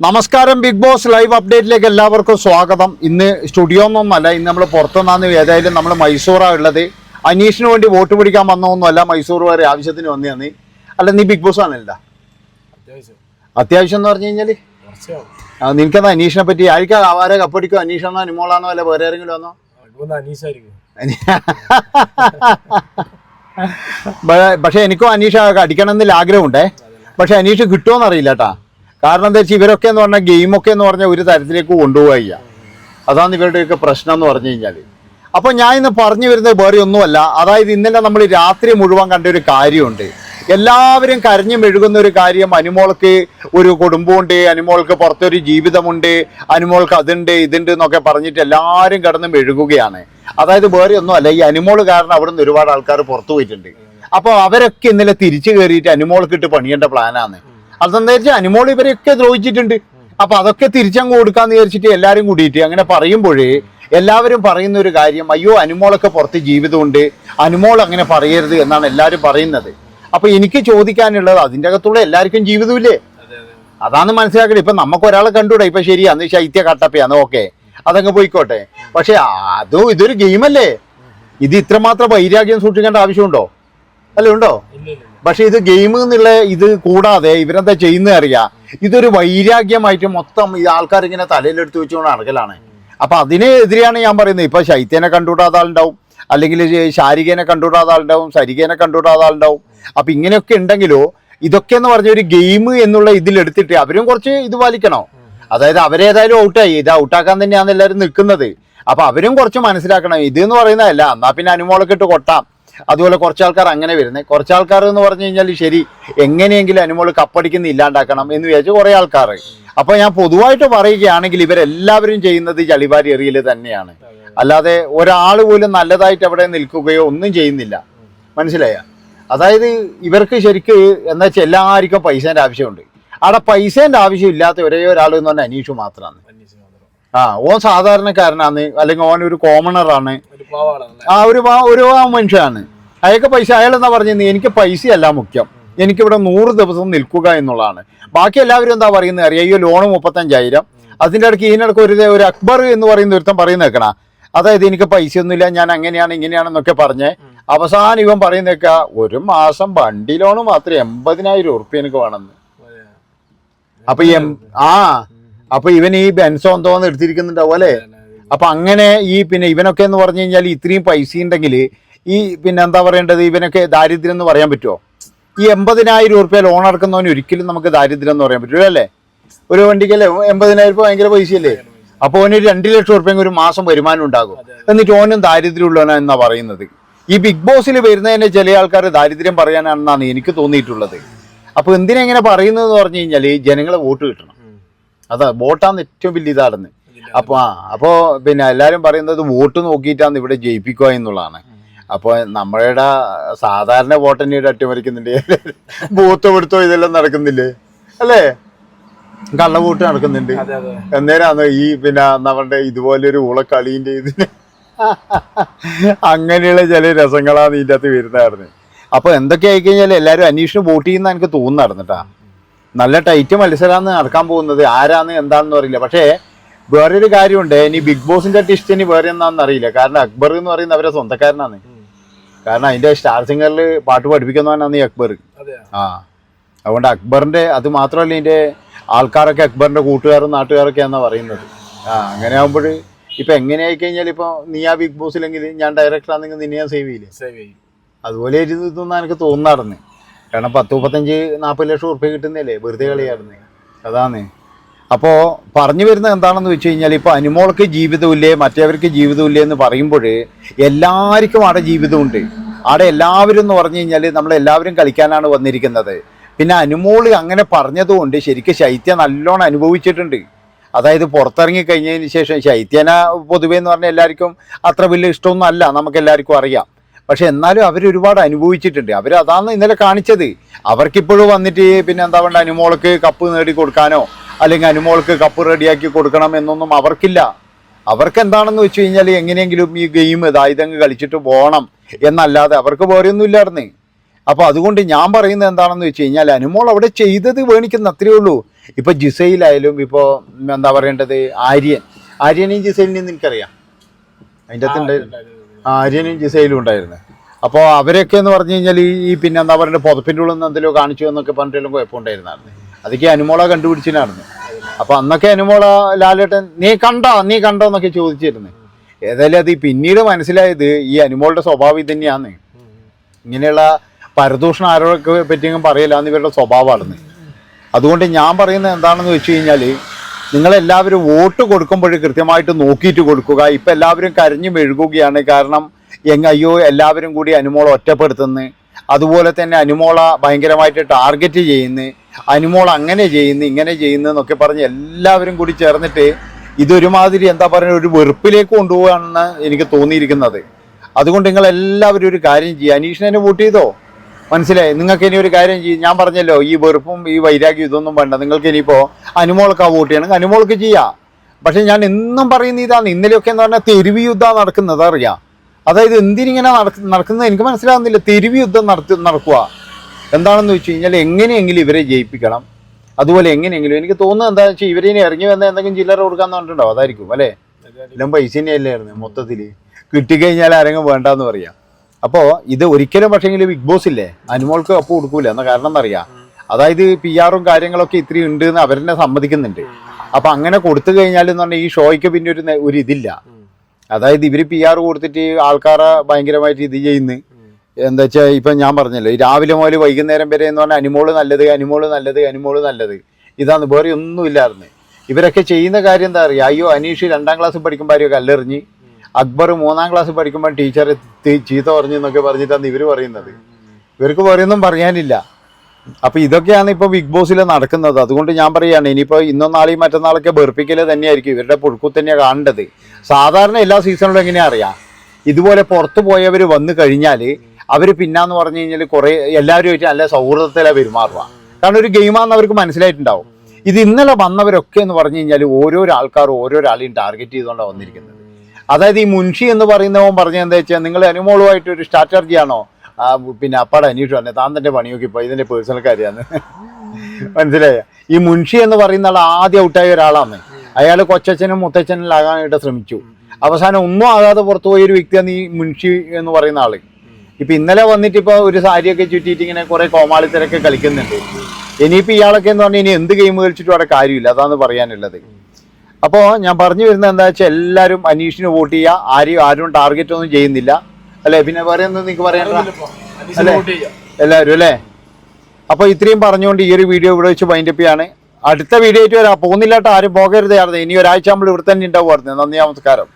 നമസ്കാരം big boss live അപ്ഡേറ്റിലേക്ക് എല്ലാവർക്കും സ്വാഗതം. ഇന്ന് സ്റ്റുഡിയോ ഒന്നൊന്നല്ല ഇന്ന് നമ്മൾ പുറത്തുനിന്നാന്ന് ഏതായാലും നമ്മൾ മൈസൂറാണ് ഉള്ളത് അനീഷിന് വേണ്ടി വോട്ട് പിടിക്കാൻ വന്നതൊന്നുമല്ല മൈസൂർ വരെ ആവശ്യത്തിന് വന്നതാണ്. അല്ല നീ ബിഗ് ബോസ് ആണല്ല അത്യാവശ്യം. എന്ന് പറഞ്ഞു കഴിഞ്ഞാൽ കുറച്ചാവും. നിനക്കത് അനീഷിനെ പറ്റി? ആയിരിക്കും ആരെ കപ്പടിക്കോ അനീഷാണോ അനുമോളാണോ അല്ല വേറെ ആരെങ്കിലും വന്നോ? പക്ഷെ എനിക്കും അനീഷ് അടിക്കണം എന്നില്ല ആഗ്രഹമുണ്ടേ. പക്ഷെ അനീഷ് കിട്ടുമോന്നറിയില്ല കേട്ടാ കാരണം എന്താ വെച്ചാൽ ഇവരൊക്കെ എന്ന് പറഞ്ഞാൽ ഗെയിമൊക്കെ എന്ന് പറഞ്ഞാൽ ഒരു തരത്തിലേക്ക് കൊണ്ടുപോവുക അതാണ് ഇവരുടെയൊക്കെ പ്രശ്നം എന്ന് പറഞ്ഞു കഴിഞ്ഞാൽ അപ്പൊ ഞാൻ ഇന്ന് പറഞ്ഞു വരുന്നത് വേറെ ഒന്നുമല്ല. അതായത് ഇന്നലെ നമ്മൾ രാത്രി മുഴുവൻ കണ്ട ഒരു കാര്യമുണ്ട്. എല്ലാവരും കരഞ്ഞു മെഴുകുന്ന ഒരു കാര്യം അനുമോൾക്ക് ഒരു കുടുംബമുണ്ട് അനുമോൾക്ക് പുറത്തൊരു ജീവിതമുണ്ട് അനുമോൾക്ക് അതുണ്ട് ഇതുണ്ട് എന്നൊക്കെ പറഞ്ഞിട്ട് എല്ലാവരും കിടന്ന് മെഴുകുകയാണ്. അതായത് വേറെ ഒന്നുമല്ല. ഈ അനുമോൾ കാരണം അവിടെ നിന്ന് ഒരുപാട് ആൾക്കാർ പുറത്തു പോയിട്ടുണ്ട്. അപ്പോൾ അവരൊക്കെ ഇന്നലെ തിരിച്ചു കയറിയിട്ട് അനുമോൾക്ക് ഇട്ട് പണിയേണ്ട പ്ലാനാണ് അതെന്താ വെച്ചാൽ അനുമോൾ ഇവരെയൊക്കെ ദ്രോഹിച്ചിട്ടുണ്ട്. അപ്പൊ അതൊക്കെ തിരിച്ചങ്ങ് കൊടുക്കാന്ന് വിചാരിച്ചിട്ട് എല്ലാരും കൂടിയിട്ട് അങ്ങനെ പറയുമ്പോഴേ എല്ലാവരും പറയുന്ന ഒരു കാര്യം അയ്യോ അനുമോളൊക്കെ പുറത്ത് ജീവിതമുണ്ട്. അനുമോൾ അങ്ങനെ പറയരുത് എന്നാണ് എല്ലാവരും പറയുന്നത്. അപ്പൊ എനിക്ക് ചോദിക്കാനുള്ളത് അതിന്റെ അകത്തുള്ള എല്ലാവർക്കും ജീവിതമില്ലേ? അതെ അതെ അതാണ് മനസ്സിലാക്കണത് ഇപ്പൊ നമുക്ക് ഒരാളെ കണ്ടുകൂടെ? ഇപ്പൊ ശരിയാന്ന് ശൈത്യ കട്ടപ്പയാന്ന് ഓക്കെ. അതങ്ങ് പോയിക്കോട്ടെ. പക്ഷെ അതും ഇതൊരു ഗെയിമല്ലേ? ഇത് ഇത്രമാത്രം വൈരാഗ്യം സൂക്ഷിക്കേണ്ട ആവശ്യമുണ്ടോ? അല്ലേ ഉണ്ടോ? പക്ഷെ ഇത് ഗെയിം എന്നുള്ള ഇത് കൂടാതെ ഇവരെന്താ ചെയ്യുന്നത് അറിയാ? ഇതൊരു വൈരാഗ്യമായിട്ട് മൊത്തം ഈ ആൾക്കാർ ഇങ്ങനെ തലയിലെടുത്ത് വെച്ചുകൊണ്ട് നടക്കലാണ്. അപ്പൊ അതിനെതിരെയാണ് ഞാൻ പറയുന്നത്. ഇപ്പൊ ശൈത്യനെ കണ്ടുകൂടാത്ത ആളുണ്ടാവും. അല്ലെങ്കിൽ ശാരികേനെ കണ്ടുകൂടാത്ത ആളുണ്ടാവും. സരികേനെ കണ്ടുകൂടാത്ത ആളുണ്ടാവും. അപ്പൊ ഇങ്ങനെയൊക്കെ ഉണ്ടെങ്കിലോ ഇതൊക്കെ എന്ന് പറഞ്ഞ ഒരു ഗെയിം എന്നുള്ള ഇതിലെടുത്തിട്ട് അവരും കുറച്ച് ഇത് പാലിക്കണോ. അതായത് അവരേതായാലും ഔട്ടായി. ഇത് ഔട്ടാക്കാൻ തന്നെയാണ് എല്ലാവരും നിൽക്കുന്നത്. അപ്പൊ അവരും കുറച്ച് മനസ്സിലാക്കണം. ഇത് എന്ന് പറയുന്നതല്ല. എന്നാ പിന്നെ അനുമോളൊക്കെ ഇട്ട് കൊട്ടാം. അതുപോലെ കുറച്ച് ആൾക്കാർ അങ്ങനെ വരുന്നത് കുറച്ച് ആൾക്കാർ എന്ന് പറഞ്ഞു കഴിഞ്ഞാൽ ശരി എങ്ങനെയെങ്കിലും അനുമോൾ കപ്പടിക്കുന്ന ഇല്ലാണ്ടാക്കണം എന്ന് വിചാരിച്ച് കുറേ ആൾക്കാർ. അപ്പൊ ഞാൻ പൊതുവായിട്ട് പറയുകയാണെങ്കിൽ ഇവരെല്ലാവരും ചെയ്യുന്നത് ചളിവാരി എറിയൽ തന്നെയാണ്. അല്ലാതെ ഒരാൾ പോലും നല്ലതായിട്ട് അവിടെ നിൽക്കുകയോ ഒന്നും ചെയ്യുന്നില്ല. മനസ്സിലായ? അതായത് ഇവർക്ക് ശരിക്ക് എന്താ വെച്ചാൽ എല്ലാവർക്കും പൈസേന്റെ ആവശ്യമുണ്ട്. അവിടെ പൈസേന്റെ ആവശ്യമില്ലാത്ത ഒരേ ഒരാൾ എന്ന് പറഞ്ഞാൽ അനീഷു മാത്രമാണ് ആ ഓൻ സാധാരണക്കാരനാണ് അല്ലെങ്കിൽ ഓൻ ഒരു കോമണറാണ് ആ ഒരു ഒരു മനുഷ്യനാണ്. അയാൾക്ക് പൈസ അയാൾ എന്താ പറഞ്ഞത് എനിക്ക് പൈസയല്ല മുഖ്യം. എനിക്കിവിടെ നൂറ് ദിവസം നിൽക്കുക എന്നുള്ളതാണ്. ബാക്കി എല്ലാവരും എന്താ പറയുന്നത് അറിയാം? ഈ ലോണ് മുപ്പത്തഞ്ചായിരം. അതിന്റെ ഇടയ്ക്ക് ഇതിനിടയ്ക്ക് ഒരു ഒരു അക്ബർ എന്ന് പറയുന്ന ഒരുത്തം പറയുന്ന കേൾക്കണ? അതായത് എനിക്ക് പൈസയൊന്നുമില്ല ഞാൻ അങ്ങനെയാണ് ഇങ്ങനെയാണെന്നൊക്കെ പറഞ്ഞ് അവസാനം ഇവൻ പറയുന്നേക്ക ഒരു മാസം വണ്ടി ലോണ് മാത്രം എൺപതിനായിരം ഉറുപ്പ്യ എനിക്ക് വേണമെന്ന്. അപ്പൊ ആ അപ്പൊ ഇവൻ ഈ ബെൻസോ എന്തോന്ന് എടുത്തിരിക്കുന്നുണ്ടാവും അല്ലേ? അപ്പൊ അങ്ങനെ ഈ പിന്നെ ഇവനൊക്കെ എന്ന് പറഞ്ഞു കഴിഞ്ഞാൽ ഇത്രയും പൈസ ഉണ്ടെങ്കിൽ ഈ പിന്നെ എന്താ പറയേണ്ടത്? ഇവനൊക്കെ ദാരിദ്ര്യം എന്ന് പറയാൻ പറ്റുമോ ഈ എൺപതിനായിരം ഉറുപ്പ്യ ലോൺ അടക്കുന്നവന് ഒരിക്കലും നമുക്ക് ദാരിദ്ര്യം എന്ന് പറയാൻ പറ്റില്ല അല്ലേ? ഒരു വണ്ടിക്കല്ലേ? എൺപതിനായിരം രൂപ ഭയങ്കര പൈസയല്ലേ? അപ്പോൾ അവന് ഒരു രണ്ട് ലക്ഷം ഉറുപ്പ്യ ഒരു മാസം വരുമാനം ഉണ്ടാകും. എന്നിട്ട് ഓനും ദാരിദ്ര്യം ഉള്ളവനാ എന്നാ പറയുന്നത്? ഈ ബിഗ് ബോസിൽ വരുന്നതിന് ചില ആൾക്കാർ ദാരിദ്ര്യം പറയാനാണെന്നാണ് എനിക്ക് തോന്നിയിട്ടുള്ളത്. അപ്പോൾ എന്തിനെങ്ങനെ പറയുന്നതെന്ന് പറഞ്ഞു കഴിഞ്ഞാൽ ജനങ്ങളെ വോട്ട് കിട്ടണം. അതാ വോട്ടാണ് ഏറ്റവും വലിയ ഇതാണെന്ന്. അപ്പൊ ആ അപ്പോ പിന്നെ എല്ലാരും പറയുന്നത് വോട്ട് നോക്കിയിട്ടാണ് ഇവിടെ ജയിപ്പിക്കുക എന്നുള്ളതാണ്. അപ്പൊ നമ്മളുടെ സാധാരണ വോട്ടന്നീട് അട്ടിമറിക്കുന്നുണ്ട്. ബൂത്ത് പിടുത്തോ ഇതെല്ലാം നടക്കുന്നില്ലേ? അല്ലേ? കള്ള വോട്ട് നടക്കുന്നുണ്ട്. എന്നേരാണ് ഈ പിന്നെ നമ്മളുടെ ഇതുപോലൊരു ഉളക്കളീന്റെ ഇതിന് അങ്ങനെയുള്ള ചില രസങ്ങളാണ് ഇതിന്റെ അകത്ത് വരുന്നതായിരുന്നു അപ്പൊ എന്തൊക്കെ ആയി കഴിഞ്ഞാൽ എല്ലാവരും അന്വേഷണം വോട്ട് ചെയ്യുന്ന എനിക്ക് തോന്നുന്നു നടന്നിട്ടാ. നല്ല ടൈറ്റ് മത്സരമാണ് നടക്കാൻ പോകുന്നത്. ആരാന്ന് എന്താണെന്ന് അറിയില്ല. പക്ഷേ വേറൊരു കാര്യമുണ്ട്. ഇനി ബിഗ് ബോസിന്റെ ടിസ്റ്റ് ഇനി വേറെ എന്താണെന്ന് അറിയില്ല. കാരണം അക്ബർ എന്ന് പറയുന്ന അവരെ സ്വന്തക്കാരനാണ്. കാരണം അതിന്റെ സ്റ്റാർ സിംഗറിൽ പാട്ട് പഠിപ്പിക്കുന്നവനാണ് ഈ അക്ബർ. ആ. അതുകൊണ്ട് അക്ബറിന്റെ അത് മാത്രമല്ല ഇതിന്റെ ആൾക്കാരൊക്കെ അക്ബറിന്റെ കൂട്ടുകാരും നാട്ടുകാരൊക്കെ എന്നാ പറയുന്നത്. ആ അങ്ങനെ ആകുമ്പോൾ ഇപ്പൊ എങ്ങനെയായി കഴിഞ്ഞാൽ ഇപ്പൊ നീ ആ ബിഗ് ബോസിലെങ്കിൽ ഞാൻ ഡയറക്ടർ ആണെങ്കിൽ നിന്നെ ഞാൻ സേവ് ചെയ്യില്ലേ? സേവ് ചെയ്യും. അതുപോലെ ഇരുന്ന് എനിക്ക് തോന്നാറുണ്ട് കാരണം പത്ത് മുപ്പത്തഞ്ച് നാൽപ്പത് ലക്ഷം ഉറുപ്പ്യ കിട്ടുന്നില്ലേ വെറുതെ കളിയായിരുന്നു അതാണ്. അപ്പോൾ പറഞ്ഞു വരുന്നത് എന്താണെന്ന് വെച്ച് കഴിഞ്ഞാൽ ഇപ്പോൾ അനുമോൾക്ക് ജീവിതമില്ലേ മറ്റേവർക്ക് ജീവിതമില്ലേ എന്ന് പറയുമ്പോൾ എല്ലാവർക്കും അവിടെ ജീവിതമുണ്ട്. അവിടെ എല്ലാവരും എന്ന് പറഞ്ഞു കഴിഞ്ഞാൽ നമ്മളെല്ലാവരും കളിക്കാനാണ് വന്നിരിക്കുന്നത്. പിന്നെ അനുമോൾ അങ്ങനെ പറഞ്ഞതുകൊണ്ട് ശരിക്കും ശൈത്യ നല്ലോണം അനുഭവിച്ചിട്ടുണ്ട്. അതായത് പുറത്തിറങ്ങി കഴിഞ്ഞതിന് ശേഷം ശൈത്യന പൊതുവേ എന്ന് പറഞ്ഞാൽ എല്ലാവർക്കും അത്ര വലിയ ഇഷ്ടമൊന്നും അല്ല നമുക്ക് എല്ലാവർക്കും അറിയാം. പക്ഷെ എന്നാലും അവർ ഒരുപാട് അനുഭവിച്ചിട്ടുണ്ട്. അവർ അതാണ് ഇന്നലെ കാണിച്ചത്. അവർക്കിപ്പോഴും വന്നിട്ട് പിന്നെ എന്താ വേണ്ട അനുമോൾക്ക് കപ്പ് നേടി കൊടുക്കാനോ അല്ലെങ്കിൽ അനുമോൾക്ക് കപ്പ് റെഡിയാക്കി കൊടുക്കണം എന്നൊന്നും അവർക്കില്ല. അവർക്ക് എന്താണെന്ന് വെച്ച് കഴിഞ്ഞാൽ എങ്ങനെയെങ്കിലും ഈ ഗെയിം ഇതായുധങ്ങ് കളിച്ചിട്ട് പോകണം എന്നല്ലാതെ അവർക്ക് വേറെ അപ്പോൾ ഇല്ലായിരുന്നു അപ്പൊ അതുകൊണ്ട് ഞാൻ പറയുന്നത് എന്താണെന്ന് വെച്ച് കഴിഞ്ഞാൽ അനുമോൾ അവിടെ ചെയ്തത് വേണിക്കുന്ന അത്രയേ ഉള്ളൂ. ഇപ്പൊ ജിസയിലായാലും ഇപ്പോ എന്താ പറയേണ്ടത്? ആര്യൻ. ആര്യനെയും ജിസയിലിനെയും എനിക്കറിയാം. അതിന്റെ അകത്തുണ്ട് ആര്യനും ജിസയിലും ഉണ്ടായിരുന്നു. അപ്പോൾ അവരൊക്കെ എന്ന് പറഞ്ഞു കഴിഞ്ഞാൽ ഈ പിന്നെ എന്താ പറയുക പുതപ്പിന്റെ ഉള്ളിൽ നിന്ന് എന്തെങ്കിലും കാണിച്ചു എന്നൊക്കെ പറഞ്ഞിട്ടും കുഴപ്പമുണ്ടായിരുന്നായിരുന്നു. അതൊക്കെ അനുമോള കണ്ടുപിടിച്ചിട്ടായിരുന്നു അപ്പൊ അന്നൊക്കെ അനുമോള ലാലേട്ടൻ നീ കണ്ടോ? നീ കണ്ടോ? എന്നൊക്കെ ചോദിച്ചിരുന്നു. ഏതായാലും അത് പിന്നീട് മനസ്സിലായത് ഈ അനുമോളുടെ സ്വഭാവം ഇത് തന്നെയാണ് ഇങ്ങനെയുള്ള പരദൂഷണം ആരോടൊക്കെ പറ്റിയെങ്കിലും പറയില്ല എന്ന് ഇവരുടെ സ്വഭാവമാണെന്ന്. അതുകൊണ്ട് ഞാൻ പറയുന്നത് എന്താണെന്ന് വെച്ച് കഴിഞ്ഞാൽ നിങ്ങളെല്ലാവരും വോട്ട് കൊടുക്കുമ്പോൾ കൃത്യമായിട്ട് നോക്കിയിട്ട് കൊടുക്കുക. ഇപ്പം എല്ലാവരും കരഞ്ഞു മെഴുകുകയാണ് കാരണം എങ്ങ അയ്യോ എല്ലാവരും കൂടി അനുമോള ഒറ്റപ്പെടുത്തുന്നു. അതുപോലെ തന്നെ അനുമോള ഭയങ്കരമായിട്ട് ടാർഗറ്റ് ചെയ്യുന്നു. അനുമോൾ അങ്ങനെ ചെയ്യുന്നു ഇങ്ങനെ ചെയ്യുന്നു എന്നൊക്കെ പറഞ്ഞ് എല്ലാവരും കൂടി ചേർന്നിട്ട് ഇതൊരുമാതിരി എന്താ പറയുക ഒരു വെറുപ്പിലേക്ക് കൊണ്ടുപോകാണെന്ന് എനിക്ക് തോന്നിയിരിക്കുന്നത്. അതുകൊണ്ട് നിങ്ങൾ എല്ലാവരും ഒരു കാര്യം ചെയ്യുക. അനീഷിനെ വോട്ട് ചെയ്തോ? മനസ്സിലായി? നിങ്ങൾക്ക് ഇനി ഒരു കാര്യം ചെയ്യും. ഞാൻ പറഞ്ഞല്ലോ ഈ വെറുപ്പും ഈ വൈരാഗ്യം ഇതൊന്നും വേണ്ട. നിങ്ങൾക്ക് ഇനിയിപ്പോൾ അനുമോൾക്ക് ആ വോട്ട് ചെയ്യണം. അനുമോൾക്ക് ചെയ്യാം. പക്ഷെ ഞാൻ എന്നും പറയുന്ന ഇതാണ്. ഇന്നലെയൊക്കെ എന്ന് പറഞ്ഞാൽ തെരുവ് യുദ്ധം നടക്കുന്നത് അറിയാം. അതായത് എന്തിനിങ്ങനെ നടക്ക നടക്കുന്നത് എനിക്ക് മനസ്സിലാകുന്നില്ല തെരുവി യുദ്ധം നടത്തി നടക്കുക എന്താണെന്ന് വെച്ച് കഴിഞ്ഞാൽ എങ്ങനെയെങ്കിലും ഇവരെ ജയിപ്പിക്കണം. അതുപോലെ എങ്ങനെയെങ്കിലും എനിക്ക് തോന്നുന്നത് എന്താണെന്ന് വെച്ചാൽ ഇവരെ ഇനി ഇറങ്ങി വന്ന എന്തെങ്കിലും ചില്ലറ കൊടുക്കാന്ന് പറഞ്ഞിട്ടുണ്ടോ അതായിരിക്കും അല്ലേ? എല്ലാം പൈസ തന്നെയല്ലായിരുന്നു മൊത്തത്തിൽ കിട്ടിക്കഴിഞ്ഞാൽ ആരെങ്കിലും വേണ്ടാന്ന് പറയാം. അപ്പോൾ ഇത് ഒരിക്കലും പക്ഷേങ്കിൽ ബിഗ് ബോസ് ഇല്ലേ? അനുമോൾക്ക് അപ്പോൾ കൊടുക്കൂല. എന്ന കാരണം എന്നറിയാം? അതായത് പി ആറും കാര്യങ്ങളൊക്കെ ഇത്രയും ഉണ്ട് എന്ന് അവരെന്നെ സമ്മതിക്കുന്നുണ്ട്. അപ്പൊ അങ്ങനെ കൊടുത്തു കഴിഞ്ഞാൽ എന്ന് പറഞ്ഞാൽ ഈ ഷോയ്ക്ക് പിന്നെ ഒരു ഒരു ഇതില്ല. അതായത് ഇവർ പി ആർ കൊടുത്തിട്ട് ആൾക്കാരെ ഭയങ്കരമായിട്ട് ഇത് ചെയ്യുന്നു. എന്താ വെച്ചാൽ ഇപ്പം ഞാൻ പറഞ്ഞല്ലോ രാവിലെ മുതൽ വൈകുന്നേരം വരെ എന്ന് പറഞ്ഞാൽ അനിമോൾ നല്ലത് അനിമോൾ നല്ലത് അനിമോൾ നല്ലത്. ഇതാണ് വേറെ ഒന്നും ഇല്ലായിരുന്നു. ഇവരൊക്കെ ചെയ്യുന്ന കാര്യം എന്താ അറിയുക അയ്യോ അനീഷ് രണ്ടാം ക്ലാസ് പഠിക്കുമ്പോൾ ആരെയൊക്കെ കല്ലെറിഞ്ഞ് അക്ബർ മൂന്നാം ക്ലാസ് പഠിക്കുമ്പോൾ ടീച്ചർ ചീത്ത പറഞ്ഞു എന്നൊക്കെ പറഞ്ഞിട്ടാണ് ഇവർ പറയുന്നത്. ഇവർക്ക് വേറെയൊന്നും പറയാനില്ല. അപ്പോൾ ഇതൊക്കെയാണ് ഇപ്പൊ ബിഗ് ബോസിൽ നടക്കുന്നത്. അതുകൊണ്ട് ഞാൻ പറയുകയാണ് ഇനിയിപ്പോ ഇന്നോ നാളെയും മറ്റന്നാളൊക്കെ വെറുപ്പിക്കൽ തന്നെയായിരിക്കും. ഇവരുടെ പുഴുക്കു തന്നെയാണ് കാണേണ്ടത്. സാധാരണ എല്ലാ സീസണിലും എങ്ങനെയാ അറിയാം? ഇതുപോലെ പുറത്തു പോയവർ വന്നു കഴിഞ്ഞാൽ അവർ പിന്നാന്ന് പറഞ്ഞു കഴിഞ്ഞാൽ കുറെ എല്ലാവരുമായിട്ട് നല്ല സൗഹൃദത്തിലാണ് പെരുമാറുക. കാരണം ഒരു ഗെയിമാണെന്ന് അവർക്ക് മനസ്സിലായിട്ടുണ്ടാവും. ഇത് ഇന്നലെ വന്നവരൊക്കെ എന്ന് പറഞ്ഞു കഴിഞ്ഞാൽ ഓരോരോ ആൾക്കാരും ഓരോരാളെയും ടാർഗറ്റ് ചെയ്തുകൊണ്ടാണ് വന്നിരിക്കുന്നത്. അതായത് ഈ മുൻഷി എന്ന് പറയുന്നവൻ പറഞ്ഞ എന്താ വെച്ചാൽ നിങ്ങൾ അനുമോളുമായിട്ട് ഒരു സ്ട്രാറ്റർജി ആണോ പിന്നെ അപ്പാടെ അന്വേഷിച്ചു തന്നെ താൻ പണി നോക്കിപ്പോ ഇതിന്റെ പേഴ്സണൽ കാര്യമാണ് മനസ്സിലായ? ഈ മുൻഷി എന്ന് പറയുന്ന ആൾ ആദ്യം ഔട്ടായ ഒരാളാണ് അയാൾ കൊച്ചച്ഛനും മുത്തച്ഛനിലാകാനായിട്ട് ശ്രമിച്ചു. അവസാനം ഒന്നും ആകാതെ പുറത്തു ഒരു വ്യക്തിയാണ് ഈ മുൻഷി എന്ന് പറയുന്ന ആൾ. ഇപ്പൊ ഇന്നലെ വന്നിട്ട് ഇപ്പൊ ഒരു സാരിയൊക്കെ ചുറ്റിയിട്ട് ഇങ്ങനെ കുറെ കോമാളിത്തരൊക്കെ കളിക്കുന്നുണ്ട്. ഇനിയിപ്പോ ഇയാളൊക്കെ എന്ന് പറഞ്ഞാൽ ഇനി എന്ത് ഗെയിം കളിച്ചിട്ടും അവിടെ കാര്യമില്ല. അതാണ് പറയാനുള്ളത്. അപ്പോ ഞാൻ പറഞ്ഞു വരുന്നത് എന്താ വെച്ചാൽ എല്ലാവരും അനീഷിന് വോട്ട് ചെയ്യുക ആരെയും ആരും ടാർഗറ്റ് ഒന്നും ചെയ്യുന്നില്ല. അല്ലേ? പിന്നെ വേറെ ഒന്നും നിങ്ങൾക്ക് പറയാനുള്ള അല്ലേ? എല്ലാവരും അല്ലേ? അപ്പോൾ ഇത്രയും പറഞ്ഞുകൊണ്ട് ഈ ഒരു വീഡിയോ ഇവിടെ വെച്ച് വൈൻഡപ്പ് ചെയ്യാണ്. അടുത്ത വീഡിയോ ആയിട്ട് വരാം. പോകുന്നില്ലാട്ടോ ആരും പോകരുതായിരുന്നു ഇനി ഒരാഴ്ച നമ്മൾ ഇവിടെ തന്നെ ഉണ്ടാവുമായിരുന്നു നന്ദി നമസ്കാരം.